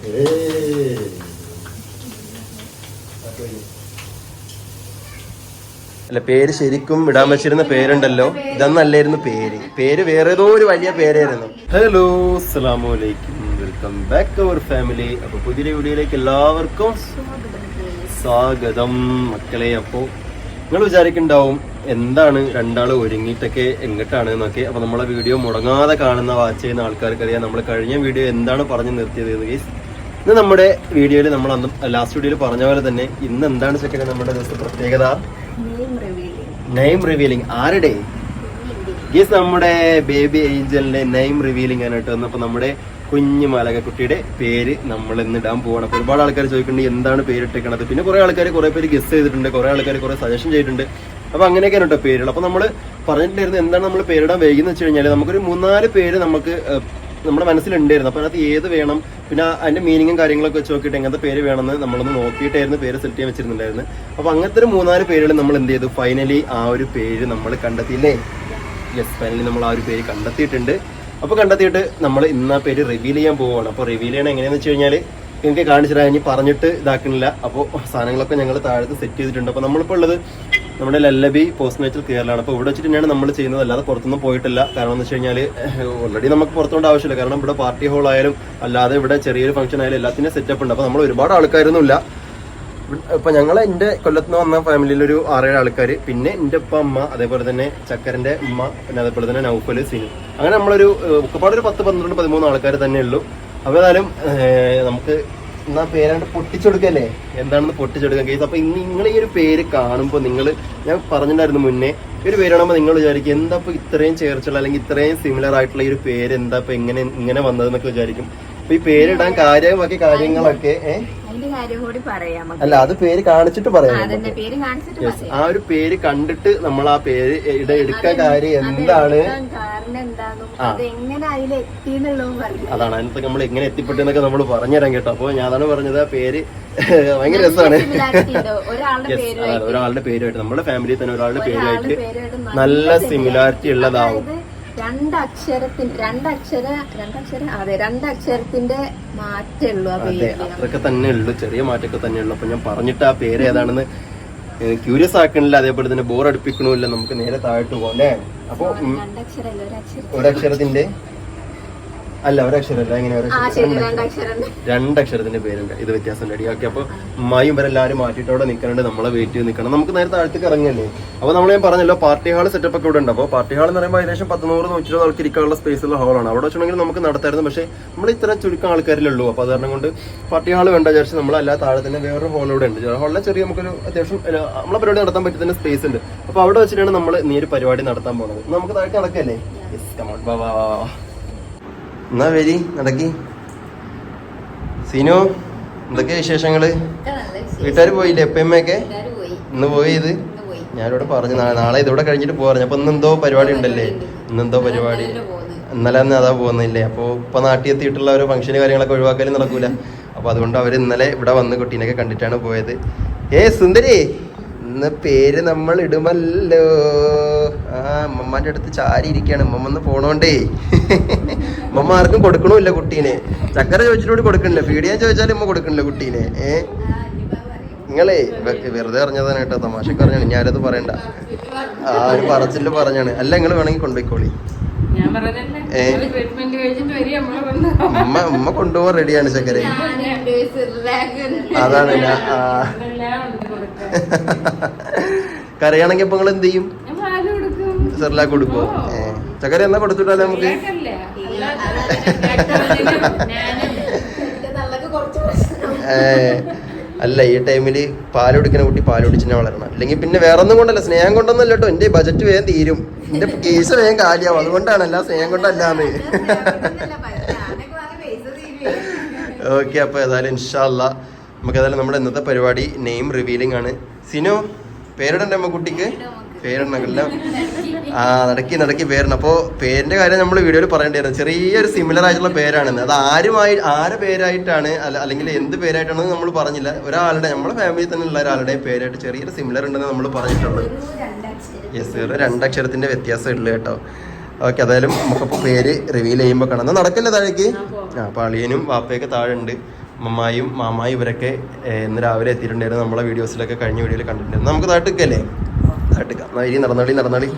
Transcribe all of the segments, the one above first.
അല്ല പേര് ശരിക്കും ഇടാൻ വെച്ചിരുന്ന പേരുണ്ടല്ലോ. ഇതെന്നല്ലായിരുന്നു പേര്. പേര് വേറെ ഏതോ ഒരു വലിയ പേരായിരുന്നു. ഹലോ അസ്സലാമു അലൈക്കും വെൽക്കം ബാക്ക് അവർ ഫാമിലി അപ്പൊ പുതിയ വീഡിയോയിലേക്ക് എല്ലാവർക്കും സ്വാഗതം. മക്കളെ അപ്പോ നിങ്ങൾ വിചാരിക്കുന്നുണ്ടാവും എന്താണ് രണ്ടാൾ ഒരുങ്ങിയിട്ടൊക്കെ എങ്ങോട്ടാണ് എന്നൊക്കെ. അപ്പൊ നമ്മളെ വീഡിയോ മുടങ്ങാതെ കാണുന്ന വാച്ച് ചെയ്യുന്ന ആൾക്കാർക്ക് അറിയാം നമ്മൾ കഴിഞ്ഞ വീഡിയോ എന്താണ് പറഞ്ഞു നിർത്തിയത് എന്ന് ഇന്ന് നമ്മുടെ വീഡിയോയിൽ നമ്മൾ അന്ന് ലാസ്റ്റ് വീഡിയോയിൽ പറഞ്ഞ പോലെ തന്നെ ഇന്ന് എന്താണ് ചെക്കൻ നമ്മുടെ ദിവസത്തെ പ്രത്യേകത? നെയിം റിവീലിംഗ് ആരുടെ? ഗീസ് നമ്മുടെ ബേബി ഏഞ്ചലിന്റെ നെയിം റിവീലിംഗ് ആണ് കേട്ടോ അപ്പൊ നമ്മുടെ കുഞ്ഞു കുട്ടിയുടെ പേര് നമ്മൾ ഇന്ന് ഇടാൻ പോവാണ്. അപ്പോൾ ഒരുപാട് ആൾക്കാർ ചോദിക്കുന്നുണ്ട് എന്താണ് പേരിട്ടേക്കണത്. പിന്നെ കുറേ ആൾക്കാർ കുറേ പേര് ഗസ് ചെയ്തിട്ടുണ്ട് കുറേ ആൾക്കാർ കുറേ സജഷൻ ചെയ്തിട്ടുണ്ട്. അപ്പോൾ അങ്ങനെയൊക്കെയാണ് കേട്ടോ പേരുകൾ അപ്പോൾ നമ്മൾ പറഞ്ഞിട്ടുണ്ടായിരുന്നു എന്താണ് നമ്മൾ പേരിടാൻ വൈകുന്നത് വെച്ച് കഴിഞ്ഞാൽ നമുക്കൊരു മൂന്നാൽ പേര് നമുക്ക് നമ്മുടെ മനസ്സിലുണ്ടായിരുന്നു. അപ്പോൾ അതിനകത്ത് ഏത് വേണം? പിന്നെ അതിന്റെ മീനിങ്ങും കാര്യങ്ങളൊക്കെ വെച്ച് നോക്കിയിട്ട് എങ്ങനത്തെ പേര് വേണമെന്ന് നമ്മളൊന്ന് നോക്കിയിട്ടായിരുന്നു പേര് സെലക്ട് ചെയ്യാൻ വെച്ചിരുന്നുണ്ടായിരുന്നു അപ്പോൾ അങ്ങനത്തെ ഒരു മൂന്നാൽ പേരുകൾ നമ്മൾ എന്ത് ചെയ്തു? ഫൈനലി ആ ഒരു പേര് നമ്മൾ കണ്ടെത്തിയില്ലേ? യെസ് ഫൈനലി നമ്മൾ ആ ഒരു പേര് കണ്ടെത്തിയിട്ടുണ്ട്. അപ്പോൾ കണ്ടെത്തിയിട്ട് നമ്മൾ ഇന്ന് ആ പേര് റിവീൽ ചെയ്യാൻ പോവുകയാണ് അപ്പോൾ റിവീൽ ചെയ്യണം എങ്ങനെയാണെന്ന് വെച്ച് കഴിഞ്ഞാൽ എനിക്ക് കാണിച്ചിട്ടാണ് ഇനി പറഞ്ഞിട്ട് ഇതാക്കണില്ല. അപ്പോൾ സാധനങ്ങളൊക്കെ ഞങ്ങൾ താഴത്ത് സെറ്റ് ചെയ്തിട്ടുണ്ട്. അപ്പോൾ നമ്മളിപ്പോൾ ഉള്ളത് നമ്മുടെ ലല്ലബി പോസ്റ്റ് നേച്ചർ കെയറിലാണ് അപ്പോൾ ഇവിടെ വെച്ചിട്ട് തന്നെയാണ് നമ്മൾ ചെയ്യുന്നത്. അല്ലാതെ പുറത്തൊന്നും പോയിട്ടില്ല. കാരണം എന്ന് വെച്ച് കഴിഞ്ഞാൽ ഓൾറെഡി നമുക്ക് പുറത്തോണ്ട് ആവശ്യമില്ല. കാരണം ഇവിടെ പാർട്ടി ഹോൾ ആയാലും അല്ലാതെ ഇവിടെ ചെറിയൊരു ഫംഗ്ഷൻ ആയാലും എല്ലാത്തിനും സെറ്റപ്പ് ഉണ്ട്. അപ്പോൾ നമ്മൾ ഒരുപാട് ആൾക്കാരൊന്നുമില്ല. ഇപ്പം ഞങ്ങൾ എന്റെ കൊല്ലത്ത് നിന്ന് വന്ന ഫാമിലിയിലൊരു ആറേഴ് ആൾക്കാർ പിന്നെ എന്റെ ഉപ്പ അമ്മ അതേപോലെ തന്നെ ചക്കരന്റെ ഉമ്മ പിന്നെ അതേപോലെ തന്നെ നൗഫൽ സിനു. അങ്ങനെ നമ്മളൊരു ഒക്കെപ്പാടൊരു പത്ത് പന്ത്രണ്ട് പതിമൂന്ന് ആൾക്കാർ തന്നെ ഉള്ളൂ അപ്പൊ ഏതായാലും നമുക്ക് എന്നാ പേരാണ്ട് പൊട്ടിച്ചെടുക്കല്ലേ? എന്താണെന്ന് പൊട്ടിച്ചെടുക്കാൻ കേസ് അപ്പൊ ഇന്ന് നിങ്ങൾ ഈ ഒരു പേര് കാണുമ്പോൾ നിങ്ങൾ ഞാൻ പറഞ്ഞിട്ടുണ്ടായിരുന്നു മുന്നേ ഈ ഒരു പേര് കാണുമ്പോൾ നിങ്ങൾ വിചാരിക്കും എന്താ ഇപ്പൊ ഇത്രയും ചേർച്ചുള്ള അല്ലെങ്കിൽ ഇത്രയും സിമിലർ ആയിട്ടുള്ള ഈ ഒരു പേര് എന്താ ഇപ്പൊ എങ്ങനെ ഇങ്ങനെ വന്നതെന്നൊക്കെ വിചാരിക്കും. അപ്പൊ ഈ പേരിടാൻ കാര്യമാക്കിയ കാര്യങ്ങളൊക്കെ ഏഹ് അതിന്റെ കാര്യം കൂടി പറയാം അല്ല അത് പേര് കാണിച്ചിട്ട് പറയാം. പേര് കാണിച്ചിട്ട്. ആ ഒരു പേര് കണ്ടിട്ട് നമ്മൾ ആ പേര് ഇട എടുക്കാൻ കാര്യം എന്താണ്? അതാണ് അതിനകത്ത് നമ്മൾ എങ്ങനെ എത്തിപ്പെട്ടെന്നൊക്കെ നമ്മൾ പറഞ്ഞുതരാം കേട്ടോ. അപ്പൊ ഞാൻ അതാണ് പറഞ്ഞത് ആ പേര് ഭയങ്കര രസമാണ്. ഒരാളുടെ പേരുമായിട്ട് നമ്മുടെ ഫാമിലി തന്നെ ഒരാളുടെ പേരുമായിട്ട് നല്ല സിമിലാരിറ്റി ഉള്ളതാവും. രണ്ടക്ഷരത്തിന് രണ്ടക്ഷര രണ്ടക്ഷര അതെ രണ്ടക്ഷരത്തിന്റെ മാറ്റേ ഉള്ളൂ ആ അതെ പേരിൽ അത്രയൊക്കെ തന്നെ ഉള്ളു ചെറിയ മാറ്റമൊക്കെ തന്നെ ഉള്ളു. അപ്പൊ ഞാൻ പറഞ്ഞിട്ട് ആ പേര് ഏതാണെന്ന് ക്യൂരിയസ് ആക്കണില്ല. അതേപോലെ തന്നെ ബോർ അടുപ്പിക്കണമില്ല. നമുക്ക് നേരെ താഴോട്ട് പോകാം അല്ലേ? അപ്പൊ രണ്ടക്ഷരല്ല? ഒരക്ഷരം ഒരക്ഷരത്തിന്റെ അല്ല ഒരക്ഷരല്ല എങ്ങനെ രണ്ടക്ഷരത്തിന്റെ പേരുണ്ട്. ഇത് വ്യത്യാസം റെഡി ഓക്കെ അപ്പൊ ഉമ്മായും ഇവരെല്ലാരും മാറ്റിയിട്ട് അവിടെ നിൽക്കണുണ്ട് നമ്മളെ വെയിറ്റ് ചെയ്ത് നിൽക്കണം. നമുക്ക് നേരെ താഴത്തേക്ക് ഇറങ്ങിയല്ലേ അപ്പൊ നമ്മൾ ഞാൻ പറഞ്ഞല്ലോ പാർട്ടി ഹാൾ സെറ്റപ്പ് ഒക്കെ ഇവിടെ ഉണ്ട്. അപ്പോൾ പാർട്ടി ഹാൾ എന്ന് പറയുമ്പോൾ ഏകദേശം പത്തുനൂറ് നൂറ്റി ഇരുപത് ആൾക്ക് ഇരിക്കാനുള്ള സ്പേസുള്ള ഹാളാണ് അവിടെ വെച്ചിട്ടുണ്ടെങ്കിൽ നമുക്ക് നടത്തായിരുന്നു. പക്ഷേ നമ്മൾ ഇത്ര ചുരുക്കം ആൾക്കാരിലുള്ളൂ. അപ്പോൾ അത് കാരണം കൊണ്ട് പാർട്ടി ഹാൾ വേണ്ട വിചാരിച്ച് നമ്മൾ അല്ല താഴെ തന്നെ വേറൊരു ഹാൾ ഇവിടെ ഉണ്ട്. ഹാളിലെ ചെറിയ നമുക്കൊരു അത്യാവശ്യം നമ്മളെ പരിപാടി നടത്താൻ പറ്റുന്ന സ്പേസ് ഉണ്ട്. അപ്പോൾ അവിടെ വെച്ചിട്ടാണ് നമ്മൾ നീ ഒരു പരിപാടി നടത്താൻ പോകുന്നത് നമുക്ക് താഴെ നടക്കല്ലേ? യെസ് ബാ ബാ വാ വാ. എന്നാ വരി നടക്കി. സിനു എന്തൊക്കെ വിശേഷങ്ങൾ. വീട്ടുകാർ പോയില്ലേ? എപ്പയമ്മയൊക്കെ പോയി. ഇന്ന് പോയി ഇത്? ഇന്ന് പോയി. ഞാനിവിടെ പറഞ്ഞു നാളെ നാളെ ഇതിവിടെ കഴിഞ്ഞിട്ട് പോകാറ് അപ്പൊ ഇന്നെന്തോ പരിപാടി ഉണ്ടല്ലേ? ഇന്നെന്തോ പരിപാടി? ഇന്നലെ. അന്ന് അതാ പോകുന്നില്ലേ അപ്പൊ ഇപ്പൊ നാട്ടിൽ എത്തിയിട്ടുള്ള ഒരു ഫംഗ്ഷന് കാര്യങ്ങളൊക്കെ ഒഴിവാക്കലും നടക്കൂല. അപ്പൊ അതുകൊണ്ട് അവർ ഇന്നലെ ഇവിടെ വന്ന് കുട്ടീനൊക്കെ കണ്ടിട്ടാണ് പോയത്. ഏ സുന്ദരി ഇന്ന് പേര് നമ്മൾ ഇടുമല്ലോ. ആ അമ്മമ്മന്റെ അടുത്ത് ചാരി ഇരിക്കാണ് അമ്മമ്മ ഒന്ന് പോണോണ്ടേ. അമ്മമ്മ ആർക്കും കൊടുക്കണമില്ല കുട്ടീനെ. ചക്കര ചോദിച്ചിട്ടോട് കൊടുക്കണില്ല. പീഡിയാൻ ചോദിച്ചാലും ഉമ്മ കൊടുക്കണില്ല കുട്ടീനെ. ഏ. നിങ്ങളേ വെറുതെ അറിഞ്ഞതാണ് കേട്ടോ. തമാശക്ക് പറഞ്ഞാണ്. ഞാനത് പറയണ്ട. ആ ഒരു പറച്ചിൽ പറഞ്ഞാണ്. അല്ല നിങ്ങൾ വേണമെങ്കിൽ കൊണ്ടുപോയിക്കോളി. ഉമ്മ ഉമ്മ കൊണ്ടുപോകാൻ റെഡിയാണ് ചക്കര. അതാണ് ഞാൻ ആ. എല്ലാം ഉണ്ട് കൊടുക്കാൻ. കരയാണെങ്കിൽ ഇപ്പൊ നിങ്ങൾ എന്ത് ചെയ്യും? ഞാൻ പാൽ കൊടുക്കും. സെറിലാക്ക് കൊടുക്കുവോ? ഏ. ചക്കര എന്നാ കൊടുത്തിട്ടാലേ നമുക്ക്? അല്ല ഈ പാൽ കുടിക്കുന്ന കുട്ടി പാൽ കുടിച്ചിനെ വളരണം. അല്ലെങ്കിൽ പിന്നെ വേറെ ഒന്നും കൊണ്ടല്ല സ്നേഹം കൊണ്ടൊന്നല്ല കേട്ടോ. എന്റെ ബജറ്റ് വേഗം തീരും. എന്റെ കേസ് വേഗം കാലിയാവും. അതുകൊണ്ടാണ് അല്ല സ്നേഹം കൊണ്ടല്ലാന്ന്. ഓക്കെ അപ്പോൾ ഏതായാലും ഇൻഷാല്ല നമുക്ക് ഏതായാലും നമ്മുടെ ഇന്നത്തെ പരിപാടി നെയിം റിവീലിംഗ് ആണ്. സിനു പേരിടണ്ടേ അമ്മ കുട്ടിക്ക്? പേരിടണമല്ലോ ആ നടക്കി നടക്കി പേരിടണം അപ്പോൾ പേരിന്റെ കാര്യം നമ്മൾ വീഡിയോയിൽ പറയേണ്ടിയിരുന്നു. ചെറിയൊരു സിമിലർ ആയിട്ടുള്ള പേരാണെന്ന്. അത് ആരുമായി ആരെ പേരായിട്ടാണ് അല്ല അല്ലെങ്കിൽ എന്ത് പേരായിട്ടാണെന്ന് നമ്മൾ പറഞ്ഞില്ല. ഒരാളുടെ നമ്മുടെ ഫാമിലിയിൽ തന്നെ ഉള്ള ഒരാളുടെ പേരായിട്ട് ചെറിയൊരു സിമിലർ ഉണ്ടെന്ന് നമ്മൾ പറഞ്ഞിട്ടുള്ളത്. യെസ് രണ്ടക്ഷരത്തിന്റെ വ്യത്യാസം ഉള്ളു കേട്ടോ. ഓക്കെ അതായാലും നമുക്കപ്പോൾ പേര് റിവീൽ ചെയ്യുമ്പോൾ കാണാം. നടക്കല്ലേ താഴേക്ക്? ആ അപ്പോൾ അളിയനും വാപ്പയൊക്കെ താഴെ ഉണ്ട്. മമ്മായും മാമായും ഇവരൊക്കെ ഇന്ന് രാവിലെ എത്തിയിട്ടുണ്ടായിരുന്നു. നമ്മളെ വീഡിയോസിലൊക്കെ കഴിഞ്ഞ വീഡിയോയിൽ കണ്ടിട്ടുണ്ടായിരുന്നു നമുക്ക് താഴെ നാട്ടിക്കാം എന്നാ ഇനി നടന്നാളി നടന്നാളി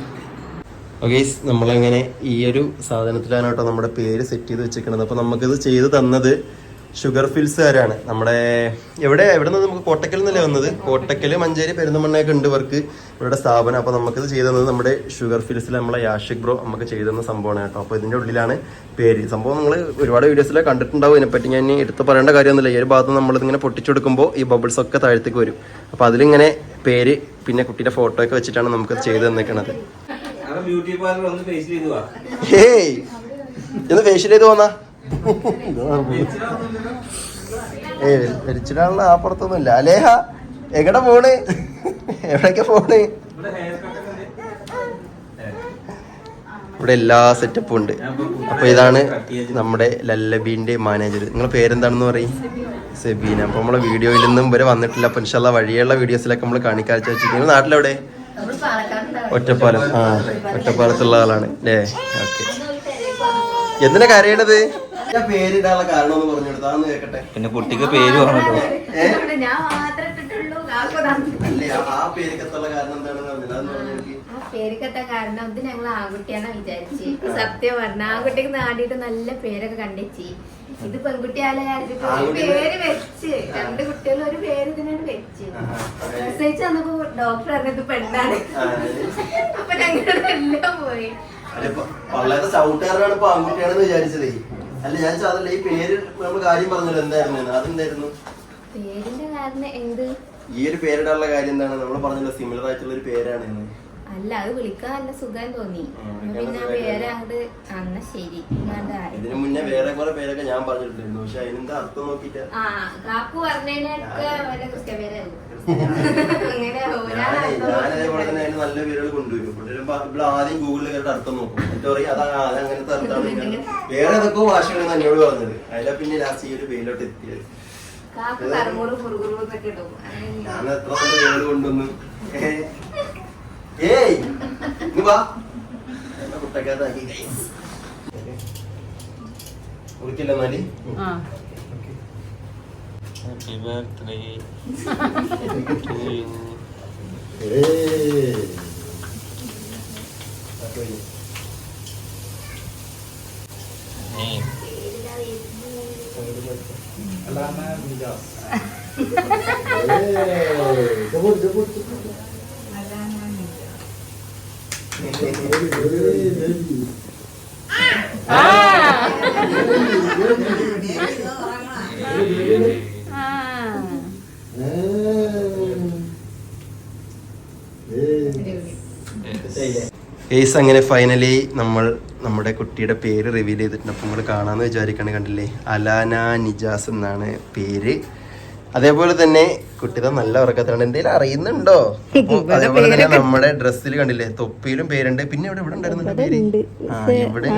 ഓക്കെ നമ്മളങ്ങനെ ഈ ഒരു സാധനത്തിലാണ് കേട്ടോ നമ്മുടെ പേര് സെറ്റ് ചെയ്ത് വെച്ചിരിക്കുന്നത്. അപ്പോൾ നമുക്കിത് ചെയ്ത് തന്നത് ഷുഗർ ഫിൽസുകാരാണ് നമ്മുടെ എവിടെ എവിടെ നിന്ന് നമുക്ക് കോട്ടക്കൽ നിന്നല്ലേ വന്നത്? കോട്ടക്കൽ മഞ്ചേരി പെരുന്തമണ്ണയൊക്കെ ഉണ്ട് ഇവർക്ക് ഇവരുടെ സ്ഥാപനം. അപ്പോൾ നമുക്കിത് ചെയ്തത് തന്നത് നമ്മുടെ ഷുഗർ ഫിൽസിൽ നമ്മളെ യാഷിക് ബ്രോ നമുക്ക് ചെയ്തു തന്ന സംഭവമാണ് കേട്ടോ. അപ്പോൾ ഇതിന്റെ ഉള്ളിലാണ് പേര്. സംഭവം നിങ്ങൾ ഒരുപാട് വീഡിയോസിൽ കണ്ടിട്ടുണ്ടാവും. ഇതിനെപ്പറ്റി ഞാൻ എടുത്ത് പറയേണ്ട കാര്യമൊന്നുമില്ല. ഈ ഒരു ഭാഗത്ത് നമ്മളിതിങ്ങനെ പൊട്ടിച്ചെടുക്കുമ്പോൾ ഈ ബബിൾസ് ഒക്കെ താഴത്തേക്ക് വരും. അപ്പോൾ അതിലിങ്ങനെ പേര് പിന്നെ കുട്ടിയുടെ ഫോട്ടോ ഒക്കെ വെച്ചിട്ടാണ് നമുക്കത് ചെയ്ത് തന്നിരിക്കണത് ഏയ് ഇന്ന് ഫേഷ്യൽ ചെയ്ത് പോന്നാ ഏയ് വലിച്ചിടാനുള്ള ആ പുറത്തൊന്നുമില്ല. അലേഹ എങ്ങടെ പോണ്? എവിടേക്കാ പോണ്? ഇവിടെ എല്ലാ സെറ്റപ്പും ഉണ്ട്. അപ്പൊ ഇതാണ് നമ്മുടെ ലല്ലബീന്റെ മാനേജർ നിങ്ങളെ പേരെന്താണെന്ന് പറയും? സെബീന. അപ്പൊ നമ്മളെ വീഡിയോയിൽ നിന്നും വരെ വന്നിട്ടില്ല. അപ്പൊ ഇൻഷാല്ല വഴിയുള്ള വീഡിയോസിലൊക്കെ നമ്മൾ കാണിക്കാഴ്ച നിങ്ങൾ നാട്ടിലെവിടെ? ഒറ്റപ്പാലം. ആ ഒറ്റപ്പാലത്തുള്ള ആളാണ്. അല്ലേ ഓക്കെ. എന്തിനാ കരയണത്? പേരിടാനുള്ള കാരണം ഒന്ന് പറഞ്ഞു കൊടുത്താന്ന് കേക്കട്ടെ പിന്നെ കുട്ടിക്ക് പേര് ഞാൻ ഇട്ടിട്ടുള്ളൂ അല്ലേ? ആ- കാരണം എന്താണെന്ന് പറഞ്ഞില്ല. അതൊന്ന് പറഞ്ഞു പേരിക്കത്ത കാരണം ഇത് ഞങ്ങൾ ആൺകുട്ടിയാണ് വിചാരിച്ച്. സത്യം പറഞ്ഞ ആൺകുട്ടിക്ക് നാടിയിട്ട് നല്ല പേരൊക്കെ കണ്ടെച്ചി. ഇത് പെൺകുട്ടിയാലെ പേര് വെച്ച്. രണ്ട് കുട്ടികളും ഒരു പേര് ഇതിനാണ് വെച്ച്. ആഹാ. പ്രസവിച്ച് വന്നപ്പോ ഡോക്ടർ പറഞ്ഞത് പെണ്ണാണ്. അപ്പൊ ഞങ്ങളുടെ എല്ലാം പോയി വളരെ ചവിട്ടുകാരനാണ് ഇപ്പൊ ആൺകുട്ടിയാണെന്ന് വിചാരിച്ചതേ. അല്ല ഞാൻ അതല്ല ഈ പേര് നമ്മൾ കാര്യം പറഞ്ഞല്ലോ എന്തായിരുന്നു. അതെന്തായിരുന്നു? പേരിന്റെ കാരണം എന്ത്? ഈ ഒരു പേരിടാനുള്ള കാര്യം എന്താണ്? നമ്മൾ പറഞ്ഞല്ലോ സിമിലർ ആയിട്ടുള്ള ഒരു പേരാണ് എന്ന്. അല്ല അത് വിളിക്കാൻ നല്ല സുഖം തോന്നി. പിന്നെ വേറെ അങ്ങോട്ട് അന്ന ശരി. ഇതിനു മുന്നേ വേറെ കുറെ പേരൊക്കെ ഞാൻ പറഞ്ഞിട്ടുണ്ടായിരുന്നു. പക്ഷെ അതിനെന്താ അർത്ഥം നോക്കിട്ട് ആ കാക്കു പറഞ്ഞതിനൊക്കെ വല്ല കൃത്യപേരായിരുന്നു അങ്ങനെ ആവും. ഞാൻ ഞാനേ അർത്ഥം ഞാൻ അതേപോലെ തന്നെ അതിന് നല്ല പേരുകൾ കൊണ്ടുവരും. കൊണ്ടുവരുമ്പോ ഇവിടെ ആദ്യം ഗൂഗിളിൽ കയറിട്ട് അർത്ഥം നോക്കും. എന്നിട്ട് പറയും അതാ അത് അങ്ങനത്തെ അർത്ഥമാണ് ഇങ്ങനെ. വേറെ ഏതൊക്കെ ഭാഷയാണ് എന്നോട് പറഞ്ഞത്. അതിലാ പിന്നെ ലാസ്റ്റ് ഈ ഒരു പേരിലോട്ട് എത്തിയത്. കാക്കു കറുമുറു മുറുകുറു എന്നൊക്കെ ഇടും. അങ്ങനെ ഞാൻ എത്ര നല്ല പേരുകൾ കൊണ്ടുവന്നു. ഏ? ഏയ് ഇങ്ങ് വാ. എന്നെ കുട്ടക്കകത്താക്കി കുറിക്കില്ല എന്നാൽ? ആ. Happy birthday to you. Hey. Jemput, jemput. Alama Ah. Ah. ഏസ് അങ്ങനെ ഫൈനലി നമ്മൾ നമ്മുടെ കുട്ടിയുടെ പേര് റിവീൽ ചെയ്തിട്ടുണ്ട്. അപ്പം നമ്മൾ കാണാമെന്ന് വിചാരിക്കണ കണ്ടില്ലേ? അലാന നിജാസ് എന്നാണ് പേര്. അതേപോലെ തന്നെ കുട്ടിയുടെ നല്ല ഉറക്കത്തിലാണ് എന്തെങ്കിലും അറിയുന്നുണ്ടോ? അതേപോലെ തന്നെ നമ്മുടെ ഡ്രസ്സിൽ കണ്ടില്ലേ? തൊപ്പിയിലും പേരുണ്ട്. പിന്നെ ഇവിടെ ഇവിടെ ഉണ്ടായിരുന്നുണ്ട് പേര് ആ ഇവിടെ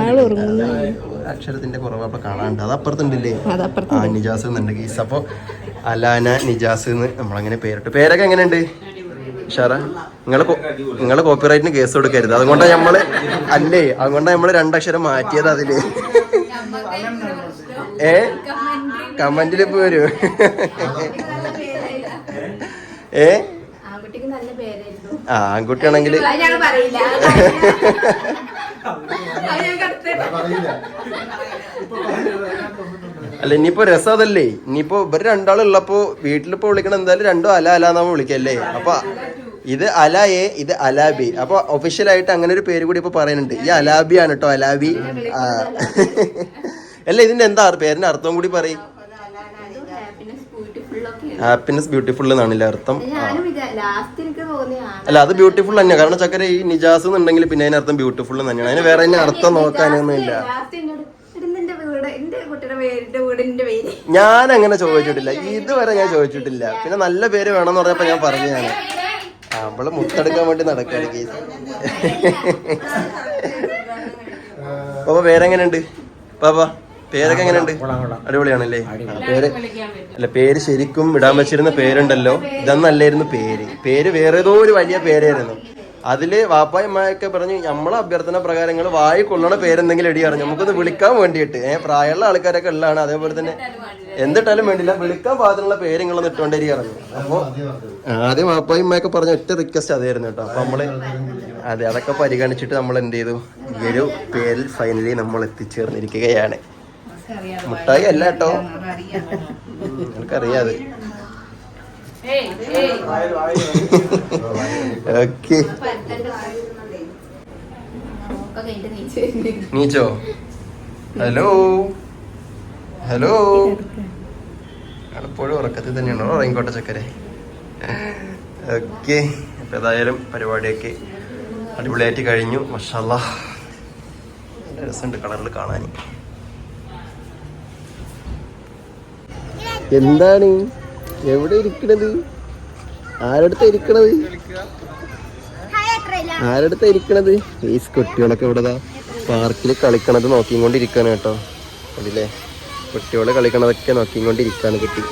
അക്ഷരത്തിന്റെ കുറവ് അപ്പൊ കാണാണ്ട് അത് അപ്പുറത്തുണ്ടല്ലേ? ആ നിജാസ് എന്നുണ്ട്. ഗീസ്. അപ്പൊ അലാന നിജാസ് എന്ന് നമ്മളങ്ങനെ പേരിട്ടു. പേരൊക്കെ എങ്ങനെയുണ്ട്? ഷാറ നിങ്ങളെ നിങ്ങളെ കോപ്പിറൈറ്റിന് കേസ് കൊടുക്കരുത്. അതുകൊണ്ടാണ് നമ്മൾ അല്ലേ? അതുകൊണ്ടാണ് നമ്മൾ രണ്ടക്ഷരം മാറ്റിയത് അതിൽ. ഏ? കമന്റിൽ ഇപ്പൊ വരൂ. ഏ? നല്ല പേരായിരുന്നു. ആ ആൺകുട്ടിയാണെങ്കിൽ പറയില്ല. അല്ല ഇനിയിപ്പോ രസം അതല്ലേ? ഇനിയിപ്പോ ഇവർ രണ്ടാളുള്ളപ്പോ വീട്ടിലിപ്പോ വിളിക്കണ എന്തായാലും രണ്ടും അല അല എന്നാ വിളിക്കല്ലേ? അപ്പൊ ഇത് അല എ ഇത് അലാബി. അപ്പൊ ഒഫീഷ്യലായിട്ട് അങ്ങനെ ഒരു പേര് കൂടി ഇപ്പൊ പറയുന്നുണ്ട്. ഈ അലാബി ആണ് കേട്ടോ അലാബി. അല്ല ഇതിന്റെ എന്താ പേരിന്റെ അർത്ഥം കൂടി പറയും. ഹാപ്പിനെസ് ബ്യൂട്ടിഫുൾ എന്നാണല്ലേ അർത്ഥം? അല്ല അത് ബ്യൂട്ടിഫുൾ തന്നെയാണ് കാരണം ചക്കര ഈ നിജാസ് എന്നുണ്ടെങ്കിൽ പിന്നെ അതിനർത്ഥം ബ്യൂട്ടിഫുൾ തന്നെയാണ്. അതിന് വേറെ അർത്ഥം നോക്കാനൊന്നും ഇല്ല ലാസ്റ്റ് എന്നോട് "എടി, നിന്റെ വീട് എന്റെ കുട്ടിയുടെ പേരിന്റെ വീടിന്റെ പേര്. ഞാൻ അങ്ങനെ ചോദിച്ചിട്ടില്ല ഇതുവരെ ഞാൻ ചോദിച്ചിട്ടില്ല. പിന്നെ നല്ല പേര് വേണമെന്ന് പറഞ്ഞപ്പോ ഞാൻ പറഞ്ഞു ഞാൻ അവൾ മുത്തെടുക്കാൻ വേണ്ടി നടക്കാണ് കേസ്. പാപ്പ പേരെങ്ങനെയുണ്ട്? പാപ്പ പേരൊക്കെ എങ്ങനെയുണ്ട്? അടിപൊളിയാണല്ലേ? പേര് അല്ല പേര് ശരിക്കും ഇടാൻ വെച്ചിരുന്ന പേരുണ്ടല്ലോ. ഇതെന്നല്ലായിരുന്നു പേര്. പേര് വേറെ ഏതോ ഒരു വലിയ പേരായിരുന്നു. അതിൽ വാപ്പായമ്മയൊക്കെ പറഞ്ഞു നമ്മളെ അഭ്യർത്ഥന പ്രകാരങ്ങൾ വായി കൊള്ളണ പേരെന്തെങ്കിലും എടി പറഞ്ഞു. നമുക്കൊന്ന് വിളിക്കാൻ വേണ്ടിയിട്ട്. ഏഹ് പ്രായമുള്ള ആൾക്കാരൊക്കെ ഉള്ളതാണ്. അതേപോലെ തന്നെ എന്തിട്ടാലും വേണ്ടില്ല. വിളിക്കാൻ പാകത്തിനുള്ള പേര് നിങ്ങളൊന്ന് ഇട്ടോണ്ടേരി പറഞ്ഞു. അപ്പൊ ആദ്യം വാപ്പായമ്മയൊക്കെ പറഞ്ഞ ഒറ്റ റിക്വസ്റ്റ് അതായിരുന്നു കേട്ടോ. അപ്പൊ നമ്മൾ അതെ അതൊക്കെ പരിഗണിച്ചിട്ട് നമ്മൾ എന്ത് ചെയ്തു? ഒരു പേരിൽ ഫൈനലി നമ്മൾ എത്തിച്ചേർന്നിരിക്കുകയാണ്. മുട്ടായി അല്ല കേട്ടോ. നിനക്കറിയാതെ ഓക്കെ. നീച്ചോ? ഹലോ? ഹലോ? എപ്പോഴും ഉറക്കത്തിൽ തന്നെയാണോ? ഉറങ്ങിക്കോട്ടെ ചക്കരെ. ഓക്കെ. അപ്പൊ ഏതായാലും പരിപാടിയൊക്കെ അടിപൊളിയായിട്ട് കഴിഞ്ഞു. മഷാല്ല. നല്ല രസമുണ്ട് കളറിൽ കാണാൻ. എന്താണ്? എവിടെ ഇരിക്കണത്? ആരടുത്ത ഇരിക്കണത്? ആരടുത്ത ഇരിക്കണത്? ഈ കുട്ടികളൊക്കെ ഇവിടെ പാർക്കിൽ കളിക്കണത് നോക്കിക്കൊണ്ടിരിക്കാണ് കേട്ടോ. അതില്ലേ കുട്ടികളെ കളിക്കണതൊക്കെ നോക്കിക്കൊണ്ടിരിക്കാണ് കുട്ടി.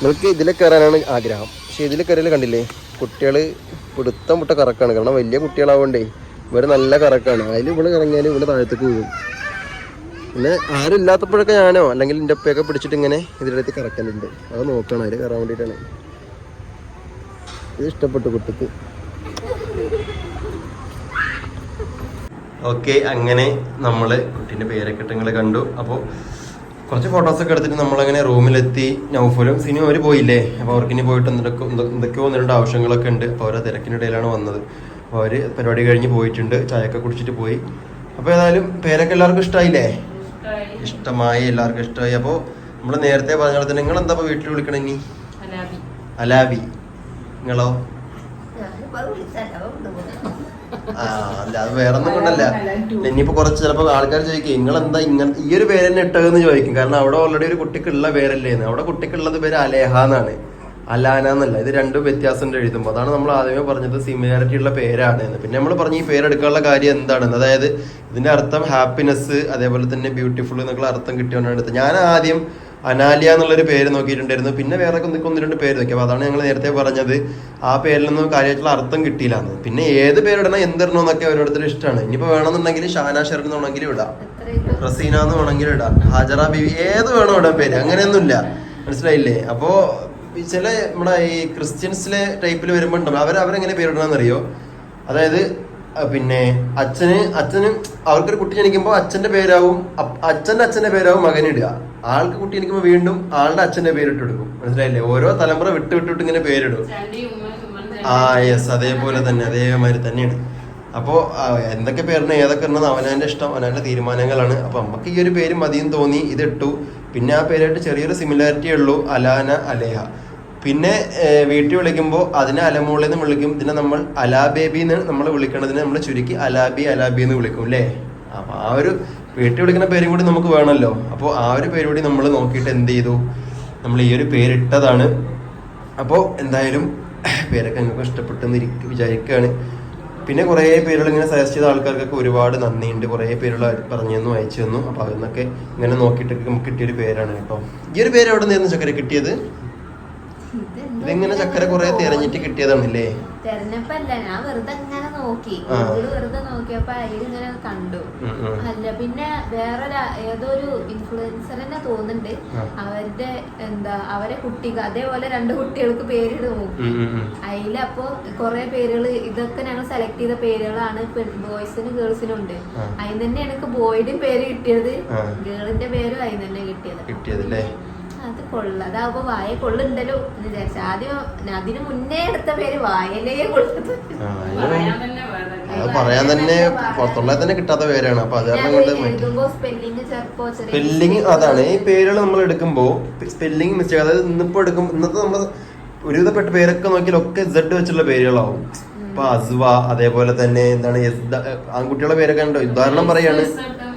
നിങ്ങൾക്ക് ഇതിൽ കയറാനാണ് ആഗ്രഹം. പക്ഷെ ഇതിൽ കയറിയാൽ കണ്ടില്ലേ? കുട്ടികൾ പിടുത്തം മുട്ട കറക്കാണ്. കാരണം വലിയ കുട്ടികളാവണ്ടേ ഇവർ നല്ല കറക്കാണ്. അതിൽ ഇവിടെ ഇറങ്ങിയാൽ ഇവിടെ താഴത്തേക്ക് വീഴും. പിന്നെ ആരും ഇല്ലാത്തപ്പോഴൊക്കെ ഞാനോ അല്ലെങ്കിൽ എന്റെ ഉപ്പയൊക്കെ പിടിച്ചിട്ട് ഇങ്ങനെ ഇതിനടുത്ത് കറക്കലുണ്ട്. അത് നോക്കണം അതിൽ കയറാൻ വേണ്ടിയിട്ടാണ്. ഇത് ഇഷ്ടപ്പെട്ടു കുട്ടിക്ക്. ഓക്കെ അങ്ങനെ നമ്മൾ കുട്ടീന്റെ പേരൊക്കെ ഇട്ട് കണ്ടു. അപ്പോൾ കുറച്ച് ഫോട്ടോസൊക്കെ എടുത്തിട്ട് നമ്മളങ്ങനെ റൂമിലെത്തി നൗഫലും സിനിമ അവർ പോയില്ലേ? അപ്പോൾ അവർക്ക് ഇനി പോയിട്ട് എന്തൊക്കെ എന്തൊ- എന്തൊക്കെയോ ഒന്ന് ആവശ്യങ്ങളൊക്കെ ഉണ്ട്. അപ്പോൾ അവരെ തിരക്കിനിടയിലാണ് വന്നത്. അപ്പോൾ അവർ പരിപാടി കഴിഞ്ഞ് പോയിട്ടുണ്ട്. ചായയൊക്കെ കുടിച്ചിട്ട് പോയി. അപ്പോൾ ഏതായാലും പേരൊക്കെ എല്ലാവർക്കും ഇഷ്ടമായില്ലേ ഇഷ്ടമായി എല്ലാവർക്കും ഇഷ്ടമായി. അപ്പോൾ നമ്മൾ നേരത്തെ പറഞ്ഞ പോലെ തന്നെ നിങ്ങൾ എന്താ വീട്ടിൽ വിളിക്കണേ ഇനി? അലാബി നിങ്ങളോ. ആ അല്ല അത് വേറെ ഒന്നും കൊണ്ടല്ല. ഇനിയിപ്പോ കുറച്ച് ചിലപ്പോ ആൾക്കാർ ചോദിക്കും നിങ്ങൾ എന്താ ഇങ്ങനെ ഈ ഒരു പേര് തന്നെ ഇട്ടതെന്ന് ചോദിക്കും. കാരണം അവിടെ ഓൾറെഡി ഒരു കുട്ടിക്കുള്ള പേരല്ലേന്ന്. അവിടെ കുട്ടിക്കുള്ളത് പേര് അലേഹ എന്നാണ്. അലാന എന്നല്ല ഇത് രണ്ടും വ്യത്യാസം എഴുതുമ്പോൾ അതാണ് നമ്മൾ ആദ്യമേ പറഞ്ഞത് സിമിലാരിറ്റി ഉള്ള പേരാണ് എന്ന് പിന്നെ നമ്മൾ പറഞ്ഞ ഈ പേരെടുക്കാനുള്ള കാര്യം എന്താണെന്ന്. അതായത് ഇതിന്റെ അർത്ഥം ഹാപ്പിനെസ് അതേപോലെ തന്നെ ബ്യൂട്ടിഫുൾ എന്നൊക്കെ അർത്ഥം കിട്ടിയോണ്ടാണ് എടുത്തത്. ഞാൻ ആദ്യം അനാലിയ എന്നുള്ളൊരു പേര് നോക്കിയിട്ടുണ്ടായിരുന്നു. പിന്നെ വേറെ ഒന്ന് രണ്ട് പേര് നോക്കി. അപ്പോൾ അതാണ് ഞങ്ങൾ നേരത്തെ പറഞ്ഞത് ആ പേരിലൊന്നും കാര്യമായിട്ടുള്ള അർത്ഥം കിട്ടിയില്ല എന്ന് പിന്നെ ഏത് പേരിടണം എന്തിടണം എന്നൊക്കെ ഓരോരുത്തരും ഇഷ്ടമാണ്. ഇനിയിപ്പോൾ വേണമെന്നുണ്ടെങ്കിൽ ഷാന ഷെറിൻ വേണമെങ്കിലും ഇടാം. റസീന എന്ന് വേണമെങ്കിലും ഇടാം. ഹാജറ ബിവി ഏത് വേണോ ഇടാൻ പേര്. അങ്ങനെയൊന്നുമില്ല. മനസ്സിലായില്ലേ? അപ്പോ ഈ ചില നമ്മുടെ ഈ ക്രിസ്ത്യൻസിലെ ടൈപ്പിൽ വരുമ്പോൾ ഉണ്ടല്ലോ അവർ അവരെങ്ങനെ പേരിടണമെന്നറിയോ അതായത് പിന്നെ അച്ഛന് അച്ഛനും അവർക്കൊരു കുട്ടി ജനിക്കുമ്പോൾ അച്ഛന്റെ പേരാവും അച്ഛന്റെ അച്ഛന്റെ അച്ഛന്റെ പേരാവും മകനിടുക ആൾക്ക് കുട്ടി ജനിക്കുമ്പോൾ വീണ്ടും ആളുടെ അച്ഛന്റെ പേരിട്ട് കൊടുക്കും മനസ്സിലായില്ലേ? ഓരോ തലമുറ വിട്ട് വിട്ടിട്ട് ഇങ്ങനെ പേരിടും. ആ യെസ് അതേപോലെ തന്നെ അതേമാതിരി തന്നെയാണ്. അപ്പോൾ എന്തൊക്കെ പേരിന് ഏതൊക്കെ ഇടണം അവനാന്റെ ഇഷ്ടം അവനാന്റെ തീരുമാനങ്ങളാണ്. അപ്പോൾ നമുക്ക് ഈ ഒരു പേര് മതിയും തോന്നി ഇതിട്ടു. പിന്നെ ആ പേരായിട്ട് ചെറിയൊരു സിമിലാരിറ്റി ഉള്ളൂ അലാന അലേഹ. പിന്നെ വീട്ടിൽ വിളിക്കുമ്പോൾ അതിനെ അലമോളിൽ നിന്ന് വിളിക്കും. ഇതിനെ നമ്മൾ അലാബേബി എന്ന് നമ്മൾ വിളിക്കണതിനെ നമ്മൾ ചുരുക്കി അലാബി അലാബി എന്ന് വിളിക്കും അല്ലേ അപ്പോൾ ആ ഒരു വീട്ടിൽ വിളിക്കുന്ന പേരും കൂടി നമുക്ക് വേണമല്ലോ. അപ്പോൾ ആ ഒരു പേര് കൂടി നമ്മൾ നോക്കിയിട്ട് എന്ത് ചെയ്തു? നമ്മൾ ഈ ഒരു പേരിട്ടതാണ് അപ്പോൾ എന്തായാലും പേരൊക്കെ നിങ്ങൾക്ക് ഇഷ്ടപ്പെട്ടെന്ന് വിചാരിക്കുകയാണ് പിന്നെ കുറേ പേരുകൾ ഇങ്ങനെ സജസ്റ്റ് ചെയ്ത ആൾക്കാർക്കൊക്കെ ഒരുപാട് നന്ദിയുണ്ട്. കുറേ പേരുകൾ പറഞ്ഞു തന്നു അയച്ചു തന്നു അപ്പോൾ അതിന്നൊക്കെ ഇങ്ങനെ നോക്കിയിട്ട് നമുക്ക് കിട്ടിയൊരു പേരാണ് കേട്ടോ ഈ ഒരു പേര് എവിടെ നിന്നായിരുന്നു ചക്കര കിട്ടിയത്? ഇതിങ്ങനെ ചക്കര കുറെ തിരഞ്ഞിട്ട് കിട്ടിയതാണല്ലേ? തെരഞ്ഞെടുപ്പല്ല ഞാൻ വെറുതെ ഇങ്ങനെ നോക്കി. വെറുതെ നോക്കിയപ്പോ അതിലിങ്ങനെ കണ്ടു. പിന്നെ വേറൊരു ഏതോ ഒരു ഇൻഫ്ലുവൻസർ തന്നെ തോന്നുന്നുണ്ട് അവരുടെ എന്താ അവരെ കുട്ടികൾ അതേപോലെ രണ്ട് കുട്ടികൾക്ക് പേരിട് പോകും അതിലപ്പോ കുറെ പേരുകൾ ഇതൊക്കെ ഞങ്ങൾ സെലക്ട് ചെയ്ത പേരുകളാണ് ബോയ്സിനും ഗേൾസിനും ഉണ്ട്. അതിന് തന്നെ എനിക്ക് ബോയുടെ പേര് കിട്ടിയത്. ഗേളിന്റെ പേരും അതിന് തന്നെ കിട്ടിയത്. കിട്ടിയതല്ലേ? അത് കൊള്ളു അതാവുമ്പോ വായ കൊള്ളുണ്ടല്ലോ എന്ന് വിചാരിച്ചു. ആദ്യം അതിന് മുന്നേ എടുത്ത പേര് വായലേ കൊള്ളത് അത് പറയാൻ തന്നെ പുറത്തുള്ള തന്നെ കിട്ടാത്ത പേരാണ്. അപ്പൊ അത് കാരണം കൊണ്ട് സ്പെല്ലിങ് അതാണ്. ഈ പേരുകൾ നമ്മൾ എടുക്കുമ്പോൾ സ്പെല്ലിംഗ് മിസ്റ്റേക്ക് അതായത് ഇന്നിപ്പോ എടുക്കും ഇന്നത്തെ നമ്മൾ ഒരുവിധപ്പെട്ട പേരൊക്കെ നോക്കിയാൽ ഒക്കെ ഇസഡ് വെച്ചുള്ള പേരുകളാവും. ഇപ്പൊ അസ്വ അതേപോലെ തന്നെ എന്താണ് ആൺകുട്ടികളുടെ പേരൊക്കെ ഉണ്ടോ ഉദാഹരണം പറയാണ്.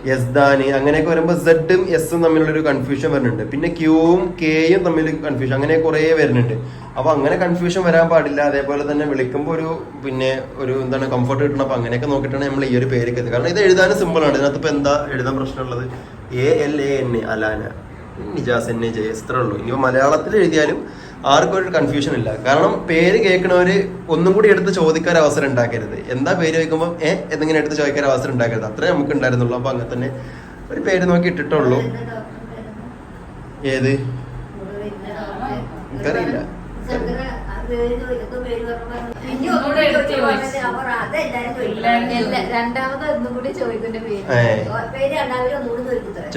യസ്ദാന് അങ്ങനെയൊക്കെ വരുമ്പോൾ സെഡും എസും തമ്മിലുള്ളൊരു കൺഫ്യൂഷൻ വരുന്നുണ്ട്. പിന്നെ ക്യൂവും കെയും തമ്മിൽ കൺഫ്യൂഷൻ അങ്ങനെ കുറേ വരുന്നുണ്ട്. അപ്പോൾ അങ്ങനെ കൺഫ്യൂഷൻ വരാൻ പാടില്ല. അതേപോലെ തന്നെ വിളിക്കുമ്പോൾ ഒരു പിന്നെ ഒരു എന്താണ് കംഫർട്ട് കിട്ടണം അപ്പൊ അങ്ങനെയൊക്കെ നോക്കിയിട്ടാണ് നമ്മൾ ഈ ഒരു പേര് കാരണം ഇത് എഴുതാനും സിമ്പിൾ ആണ്. ഇതിനകത്ത് ഇപ്പൊ എന്താ എഴുതാൻ പ്രശ്നമുള്ളത്? A L A N Alana. Nijas N A J S ഇത്രേ ഉള്ളൂ. ഇനി മലയാളത്തിൽ എഴുതിയാലും ആർക്കും ഒരു കൺഫ്യൂഷൻ ഇല്ല. കാരണം പേര് കേൾക്കണവര് ഒന്നും കൂടി എടുത്ത് ചോദിക്കാൻ അവസരം ഉണ്ടാക്കരുത്. എന്താ പേര് ചോദിക്കുമ്പോൾ ഏ? എന്തെങ്കിലും എടുത്ത് ചോദിക്കാൻ അവസരം ഉണ്ടാക്കരുത്. അത്രേ നമുക്ക് ഉണ്ടായിരുന്നുള്ളൂ. അപ്പൊ അങ്ങനെ തന്നെ ഒരു പേര് നോക്കി ഇട്ടിട്ടുള്ളൂ. ഏത്? എനിക്കറിയില്ല.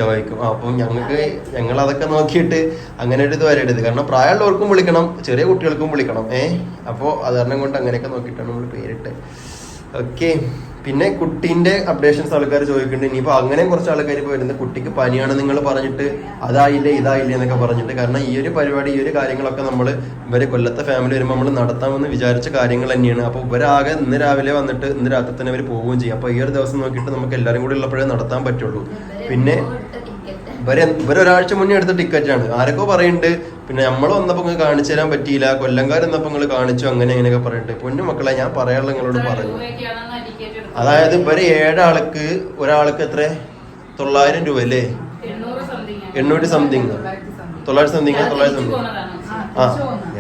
ചോദിക്കും. അപ്പൊ അപ്പം ഞങ്ങൾക്ക് ഞങ്ങൾ അതൊക്കെ നോക്കിയിട്ട് അങ്ങനെ ഒരു ഇത് വരരുത് കാരണം പ്രായമുള്ളവർക്കും വിളിക്കണം ചെറിയ കുട്ടികൾക്കും വിളിക്കണം. ഏഹ് അപ്പോൾ അത് കാരണം കൊണ്ട് അങ്ങനെയൊക്കെ നോക്കിയിട്ടാണ് നമ്മൾ പേരിട്ട് ഓക്കെ. പിന്നെ കുട്ടീന്റെ അപ്ഡേഷൻസ് ആൾക്കാർ ചോദിക്കുന്നുണ്ട്. ഇനിയിപ്പോൾ അങ്ങനെ കുറച്ച് ആൾക്കാർ ഇപ്പൊ വരുന്നത് കുട്ടിക്ക് പനിയാണ് നിങ്ങൾ പറഞ്ഞിട്ട് അതായില്ല ഇതായില്ല എന്നൊക്കെ പറഞ്ഞിട്ട് കാരണം ഈ ഒരു പരിപാടി ഈ ഒരു കാര്യങ്ങളൊക്കെ നമ്മൾ ഇവരെ കൊല്ലത്തെ ഫാമിലി വരുമ്പോൾ നമ്മൾ നടത്താമെന്ന് വിചാരിച്ച കാര്യങ്ങൾ തന്നെയാണ്. അപ്പോൾ ഇവരാകെ ഇന്ന് രാവിലെ വന്നിട്ട് ഇന്ന് രാത്രി തന്നെ അവർ പോവുകയും ചെയ്യും. അപ്പോൾ ഈ ഒരു ദിവസം നോക്കിയിട്ട് നമുക്ക് എല്ലാവരും കൂടി ഉള്ളപ്പോഴേ നടത്താൻ പറ്റുള്ളൂ. പിന്നെ ഇവരെ ഇവരൊരാഴ്ച മുന്നേ എടുത്ത ആണ്. ആരൊക്കെ പറയുന്നുണ്ട് പിന്നെ നമ്മൾ വന്നപ്പോൾ നിങ്ങൾ കാണിച്ചു തരാൻ പറ്റിയില്ല. കൊല്ലംകാർ നിങ്ങൾ കാണിച്ചു അങ്ങനെ അങ്ങനെയൊക്കെ പറയുന്നുണ്ട് പൊന്നു മക്കളെ ഞാൻ പറയാനുള്ള നിങ്ങളോട് പറഞ്ഞു. അതായത് ഇവർ ഏഴാൾക്ക് ഒരാൾക്ക് എത്ര? തൊള്ളായിരം രൂപ അല്ലേ എണ്ണൂറ് സംതിങ് എണ്ണൂറ്റി സംതിങ് തൊള്ളായിരത്തി സംതിങ് തൊള്ളായിരത്തി സംതിങ് ആ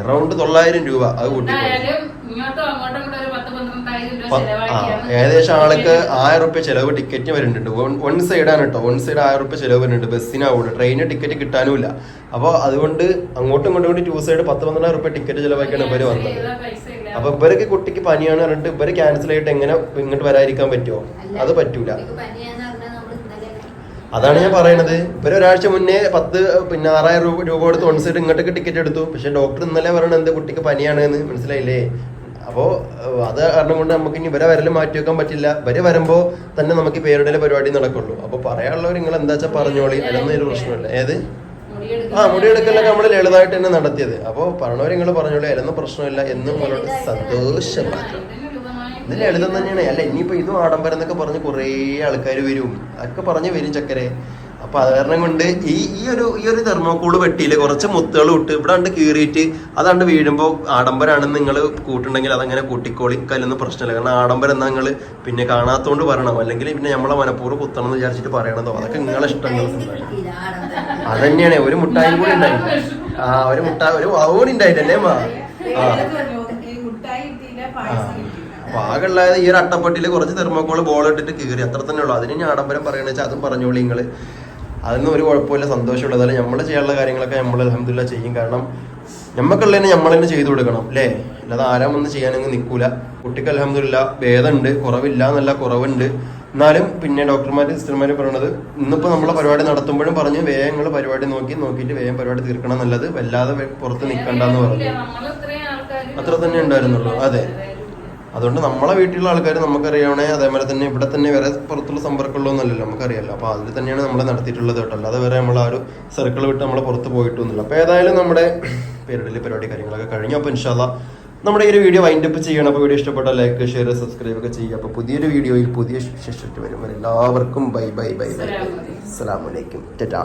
എറൗണ്ട് തൊള്ളായിരം രൂപ അത് കൂട്ടി ഏകദേശം ആൾക്ക് ആയിരം റുപ്യ ചെലവ് ടിക്കറ്റിന് വരുന്നുണ്ട്. വൺ സൈഡാണ് കേട്ടോ. വൺ സൈഡ് ആയിരം റുപ്യ ചെലവ് വരുന്നുണ്ട്. ബസ്സിനാവുള്ളൂ ട്രെയിനിന് ടിക്കറ്റ് കിട്ടാനുമില്ല. അപ്പോൾ അതുകൊണ്ട് അങ്ങോട്ടും ഇങ്ങോട്ടും കൂടി ടു സൈഡ് പത്ത് പന്ത്രണ്ടായിരം റുപ്യ ടിക്കറ്റ് ചെലവാക്കിയാണ് ഇവർ വന്നത്. അപ്പൊ ഇവർക്ക് കുട്ടിക്ക് പനിയാണ് പറഞ്ഞിട്ട് ഇവർ ക്യാൻസൽ ആയിട്ട് എങ്ങനെ ഇങ്ങോട്ട് വരാതിരിക്കാൻ പറ്റുമോ അത് പറ്റൂല. അതാണ് ഞാൻ പറയണത്. ഇവർ ഒരാഴ്ച മുന്നേ പത്ത് പിന്നെ ആറായിരം രൂപ രൂപ കൊടുത്ത് വൺ സൈഡ് ഇങ്ങോട്ടേക്ക് ടിക്കറ്റ് എടുത്തു. പക്ഷെ ഡോക്ടർ ഇന്നലെ പറയണത് എന്ത്? കുട്ടിക്ക് പനിയാണ് എന്ന് മനസ്സിലായില്ലേ? അപ്പോ ഏഹ്, അത് കാരണം കൊണ്ട് നമുക്ക് ഇനി ഇവരെ വരൽ മാറ്റി വെക്കാൻ പറ്റില്ല. ഇവർ വരുമ്പോ തന്നെ നമുക്ക് പേരുടെ പരിപാടി നടക്കുള്ളൂ. അപ്പൊ പറയാനുള്ളവർ നിങ്ങൾ എന്താ വെച്ചാൽ പറഞ്ഞോളി? അതൊന്നും ഒരു പ്രശ്നമില്ല. ഏത്? ആ മുടിയെടുക്കലൊക്കെ നമ്മൾ ലളിതമായിട്ട് തന്നെ നടത്തിയത്. അപ്പോൾ പറഞ്ഞവർ നിങ്ങൾ പറഞ്ഞോളൂ അതിനൊന്നും പ്രശ്നമില്ല എന്നും നിങ്ങളോട് സന്തോഷം മാത്രം ഇത് ലളിതം തന്നെയാണ്. അല്ല ഇനിയിപ്പോ ഇതും ആഡംബരം എന്നൊക്കെ പറഞ്ഞ് കുറേ ആൾക്കാർ വരും. അതൊക്കെ പറഞ്ഞ് വരും ചക്കരെ. അപ്പൊ അത് കാരണം കൊണ്ട് ഈ ഈ ഒരു ഈ ഒരു തെർമോക്കൂൾ വെട്ടിയിൽ കുറച്ച് മുത്തുകൾ വിട്ട് ഇവിടെ കണ്ട് കീറിയിട്ട് അതാണ്ട് വീഴുമ്പോൾ ആഡംബരാണെന്ന് നിങ്ങൾ കൂട്ടുണ്ടെങ്കിൽ അതങ്ങനെ കൂട്ടിക്കോളി. കല്ലൊന്നും പ്രശ്നമില്ല. കാരണം ആഡംബരം എന്നാ നിങ്ങൾ പിന്നെ കാണാത്തോണ്ട് പറയണം അല്ലെങ്കിൽ പിന്നെ നമ്മളെ മനഃപൂർവം കുത്തണം എന്ന് വിചാരിച്ചിട്ട് പറയണതോ? അതൊക്കെ നിങ്ങളെ ഇഷ്ടങ്ങൾ. അതന്നെയാണ്. ഒരു മുട്ടായി കൂടി ഉണ്ടായി. ആ ഒരു മുട്ടായി ഒരു വാവൂടി ഉണ്ടായിട്ടല്ലേ മാ? ആ. ആകെയുള്ളത് ഈ ഒരു അട്ടപ്പട്ടിയിൽ കുറച്ച് തെർമോക്കോൾ ബോൾ ഇട്ടിട്ട് കീറി. അത്ര തന്നെ ഉള്ളൂ. അതിന് ഞാൻ ആഡംബരം പറയണ വെച്ചാൽ അതും പറഞ്ഞോളൂ നിങ്ങൾ. അതൊന്നും ഒരു കുഴപ്പമില്ല സന്തോഷമുള്ളത് അതായത് നമ്മൾ ചെയ്യാനുള്ള കാര്യങ്ങളൊക്കെ നമ്മൾ അലഹമില്ല ചെയ്യും. കാരണം നമ്മക്കുള്ളതിനെ നമ്മൾ തന്നെ ചെയ്തു കൊടുക്കണം അല്ലേ? അല്ലാതെ ആരാ വന്ന് ചെയ്യാനൊന്നും നിൽക്കൂല. കുട്ടിക്ക് അലഹമില്ല ഭേദമുണ്ട് കുറവില്ല എന്നല്ല കുറവുണ്ട്. എന്നാലും പിന്നെ ഡോക്ടർമാർ സിസ്റ്റർമാർ പറയണത് ഇന്നിപ്പോൾ നമ്മളെ പരിപാടി നടത്തുമ്പോഴും പറഞ്ഞു വേഗം നിങ്ങൾ പരിപാടി നോക്കി നോക്കിയിട്ട് വേഗം പരിപാടി തീർക്കണം എന്നുള്ളത് വല്ലാതെ പുറത്ത് നിൽക്കണ്ടെന്ന് പറഞ്ഞു. അത്ര തന്നെ ഉണ്ടായിരുന്നുള്ളൂ. അതെ. അതുകൊണ്ട് നമ്മളെ വീട്ടിലുള്ള ആൾക്കാർ നമുക്കറിയണേ അതേപോലെ തന്നെ ഇവിടെ തന്നെ വേറെ പുറത്തുള്ള സമ്പർക്കമുള്ളതൊന്നുമല്ലല്ലോ നമുക്കറിയാലോ. അപ്പോൾ അതിൽ തന്നെയാണ് നമ്മൾ നടത്തിയിട്ടുള്ളത് കേട്ടോ. അല്ലാതെ വേറെ നമ്മൾ ആ ഒരു സർക്കിൾ വിട്ട് നമ്മൾ പുറത്ത് പോയിട്ടൊന്നുമില്ല. അപ്പോൾ ഏതായാലും നമ്മുടെ പേരിടൽ പരിപാടി കാര്യങ്ങളൊക്കെ കഴിഞ്ഞു. അപ്പോൾ ഇൻഷാല്ല നമ്മുടെ ഈ ഒരു വീഡിയോ വൈൻഡ് അപ്പ് ചെയ്യണം. അപ്പോൾ വീഡിയോ ഇഷ്ടപ്പെട്ട ലൈക്ക് ഷെയർ സബ്സ്ക്രൈബ് ഒക്കെ ചെയ്യുക. അപ്പോൾ പുതിയൊരു വീഡിയോയിൽ പുതിയ ശിക്ഷ വരും. എല്ലാവർക്കും ബൈ ബൈ ബൈ ബൈ അസ്സലാമു അലൈക്കും. അസ്സലാമലൈക്കും ടാറ്റാ.